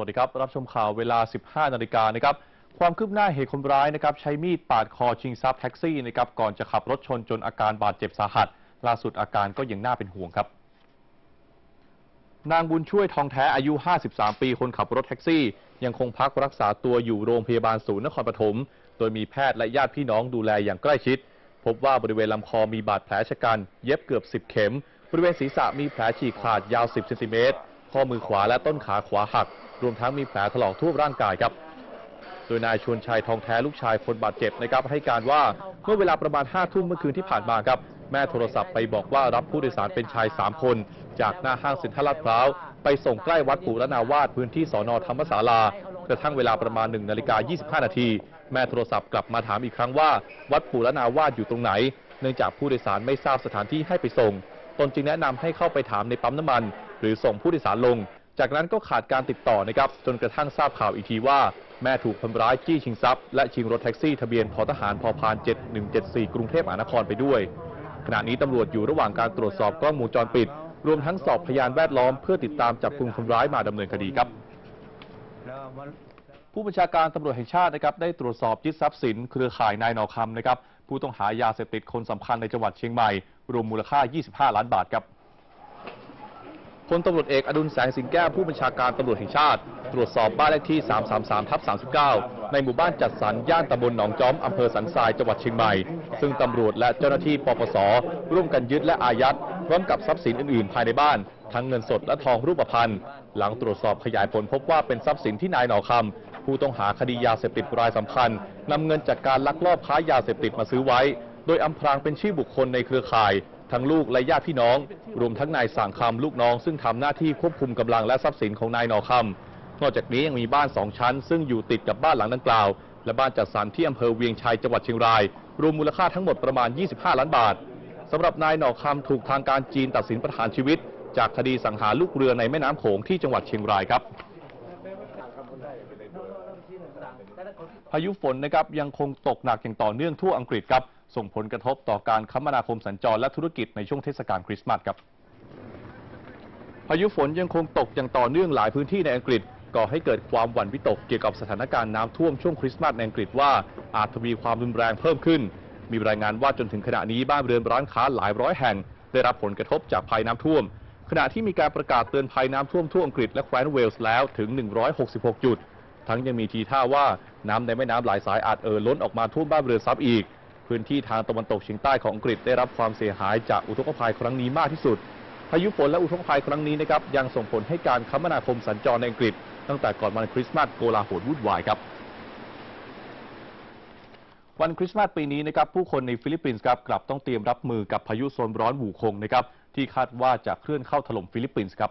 วัสดีครับ รับชมข่าวเวลา 15 นาฬิกานะครับ ความคืบหน้าเหตุคนร้ายนะครับใช้มีดปาดคอชิงทรัพย์แท็กซี่นะครับก่อนจะขับรถชนจนอาการบาดเจ็บสาหัส ล่าสุดอาการก็ยังน่าเป็นห่วงครับ นางบุญช่วยทองแท้อายุ 53 ปี คนขับรถแท็กซี่ ยังคงพักรักษาตัวอยู่โรงพยาบาลศูนย์นครปฐม โดยมีแพทย์และญาติพี่น้องดูแลอย่างใกล้ชิด พบว่าบริเวณลำคอมีบาดแผลชะกัน เย็บเกือบ 10 เข็ม บริเวณศีรษะมีแผลฉีกขาดยาว 10 เซนติเมตร ข้อมือขวาและต้นขาขวาหัก รวมทั้งมีแผลถลอกทั่วร่างกายครับ โดยนายชวนชัยทองแท้ลูกชายคนบาดเจ็บนะครับให้การว่าเมื่อเวลาประมาณ5ทุ่มเมื่อคืนที่ผ่านมาครับ แม่โทรศัพท์ไปบอกว่ารับผู้โดยสารเป็นชาย 3 คน จากหน้าห้างเซ็นทรัลลาดพร้าวไปส่งใกล้วัดปุรนาวาสพื้นที่สอนอธรรมศาลากระทั่งเวลาประมาณ1นาฬิกา25 นาที แม่โทรศัพท์กลับมาถามอีกครั้งว่า วัดปุรนาวาสอยู่ตรงไหน เนื่องจากผู้โดยสารไม่ทราบสถานที่ให้ไปส่ง ตนจึงแนะนำให้เข้าไปถามในปั๊มน้ำมัน หรือส่งผู้โดยสารลง จากนั้นก็ขาดการติดต่อนะครับจนกระทั่งทราบข่าวอีกทีว่า แม่ถูกคนร้ายจี้ชิงทรัพย์และชิงรถแท็กซี่ทะเบียนพทหารพพาน 7174 กรุงเทพมหานครไปด้วย ขณะนี้ตำรวจอยู่ระหว่างการตรวจสอบกล้องวงจรปิด รวมทั้งสอบพยานแวดล้อมเพื่อติดตามจับกลุ่มคนร้ายมาดำเนินคดีครับผู้บัญชาการตำรวจแห่งชาตินะครับได้ตรวจสอบยึดทรัพย์สินเครือข่ายนายนอคำนะครับผู้ต้องหายาเสพติดคนสำคัญในจังหวัดเชียงใหม่ รวมมูลค่า 25 ล้านบาทครับ พลตำรวจเอกอดุลแสงสิงแก้วผู้บัญชาการตำรวจแห่งชาติ ตรวจสอบบ้านเลขที่ 333ทับ39 ในหมู่บ้านจัดสรรย่านตำบลหนองจอมอำเภอสันทรายจังหวัดเชียงใหม่ ซึ่งตำรวจและเจ้าหน้าที่ปปส ร่วมกันยึดและอายัด พร้อมกับทรัพย์สินอื่นๆ ภายในบ้าน ทั้งเงินสดและทองรูปพรรณหลังตรวจสอบขยายผลพบว่าเป็นทรัพย์สินที่นายหนอคำผู้ต้องหาคดียาเสพติดรายสำคัญนำเงินจากการลักลอบค้ายาเสพติดมาซื้อไว้ โดยอำพรางเป็นชื่อบุคคลในเครือข่าย ทั้งลูกและญาติพี่น้อง รวมทั้งนายสั่งคำลูกน้อง ซึ่งทำหน้าที่ควบคุมกำลังและทรัพย์สินของนายหนอคำนอกจากนี้ยังมีบ้านสองชั้น ซึ่งอยู่ติดกับบ้านหลังดังกล่าว และบ้านจัดสรรที่อำเภอเวียงชัยจังหวัดเชียงราย รวมมูลค่าทั้งหมดประมาณ 25 ล้านบาทสำหรับนายหนอคำถูกทางการจีนตัดสินประหารชีวิต จากคดีสังหารลูกเรือในแม่น้ำโขงที่จังหวัดเชียงรายครับ พายุฝนนะครับยังคงตกหนักอย่างต่อเนื่องทั่วอังกฤษครับ ส่งผลกระทบต่อการคมนาคมสัญจรและธุรกิจในช่วงเทศกาลคริสต์มาสครับ พายุฝนยังคงตกอย่างต่อเนื่องหลายพื้นที่ในอังกฤษก่อให้เกิดความหวั่นวิตกเกี่ยวกับสถานการณ์น้ำท่วมช่วงคริสต์มาสในอังกฤษว่าอาจทวีความรุนแรงเพิ่มขึ้น มีรายงานว่าจนถึงขณะนี้บ้านเรือนร้านค้าหลายร้อยแห่ง ได้รับผลกระทบจากภัยน้ำท่วม ขณะที่มีการประกาศเตือนภัยน้ำท่วมทั่วอังกฤษและแคว้นเวลส์แล้วถึง 166 จุด ทั้งยังมีทีท่าว่าน้ำในแม่น้ำหลายสายอาจเอ่อล้นออกมาท่วมบ้านเรือนซับอีก พื้นที่ทางตะวันตกเฉียงใต้ของอังกฤษได้รับความเสียหายจากอุทกภัยครั้งนี้มากที่สุด พายุฝนและอุทกภัยครั้งนี้นะครับยังส่งผลให้การคมนาคมสัญจรในอังกฤษ ตั้งแต่ก่อนวันคริสต์มาสโกลาหลวุ่นวายครับ วันคริสต์มาสปีนี้นะครับผู้คนในฟิลิปปินส์ครับกลับต้องเตรียมรับมือกับพายุโซนร้อนหูคงนะครับที่คาดว่าจะเคลื่อนเข้าถล่มฟิลิปปินส์ครับ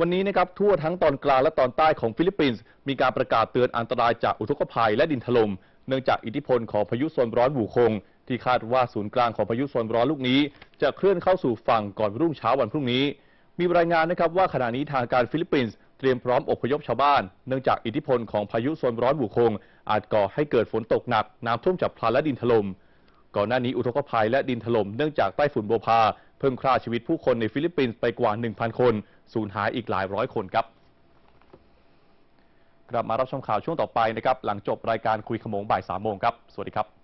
วันนี้นะครับทั่วทั้งตอนกลางและตอนใต้ของฟิลิปปินส์มีการประกาศเตือนอันตรายจากอุทกภัยและดินถล่มเนื่องจากอิทธิพลของพายุโซนร้อนหูคง ที่คาดว่าศูนย์กลางของพายุโซนร้อนลูกนี้ จะเคลื่อนเข้าสู่ฝั่งก่อนรุ่งเช้าวันพรุ่งนี้ มีรายงานนะครับว่าขณะนี้ทางการฟิลิปปินส์ เตรียมพร้อมอพยพชาวบ้าน เนื่องจากอิทธิพลของพายุโซนร้อนหวูคง อาจก่อให้เกิดฝนตกหนัก น้ำท่วมฉับพลันและดินถล่มก่อนหน้านี้อุทกภัยและดินถล่มเนื่องจากไต้ฝุ่นโบพา เพิ่มค่าชีวิตผู้คนในฟิลิปปินส์ไปกว่า 1,000 คนสูญหายอีกหลายร้อยคนครับ กลับมารับชมข่าวช่วงต่อไปนะครับ หลังจบรายการคุยขโมงบ่าย3โมงครับ สวัสดีครับ